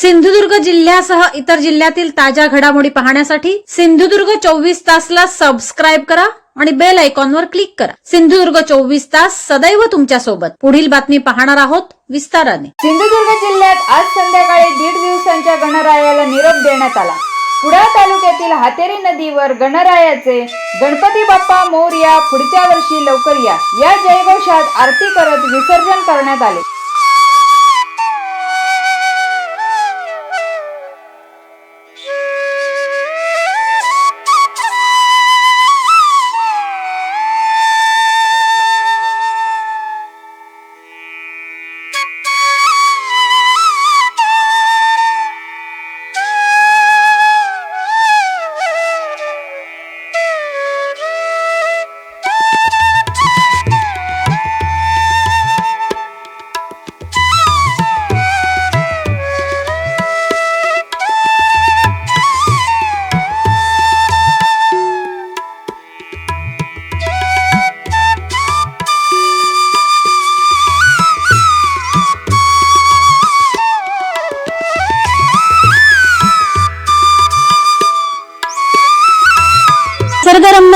सिंधुदुर्ग जिल्ह्यासह इतर जिल्ह्यातील ताज्या घडामोडी पाहण्यासाठी सिंधुदुर्ग चोवीस तासला सबस्क्राईब करा आणि बेल आयकॉनवर क्लिक करा. सिंधुदुर्ग चोवीस तास सदैव तुमच्यासोबत. पुढील बातमी पाहणार आहोत विस्ताराने. सिंधुदुर्ग जिल्ह्यात आज संध्याकाळी दीड दिवसांच्या गणरायाला निरोप देण्यात आला. कुडाळ तालुक्यातील हातेरी नदीवर गणरायाचे गणपती बाप्पा मोरया पुढच्या वर्षी लवकर या. या जयघोषात आरती करत विसर्जन करण्यात आले.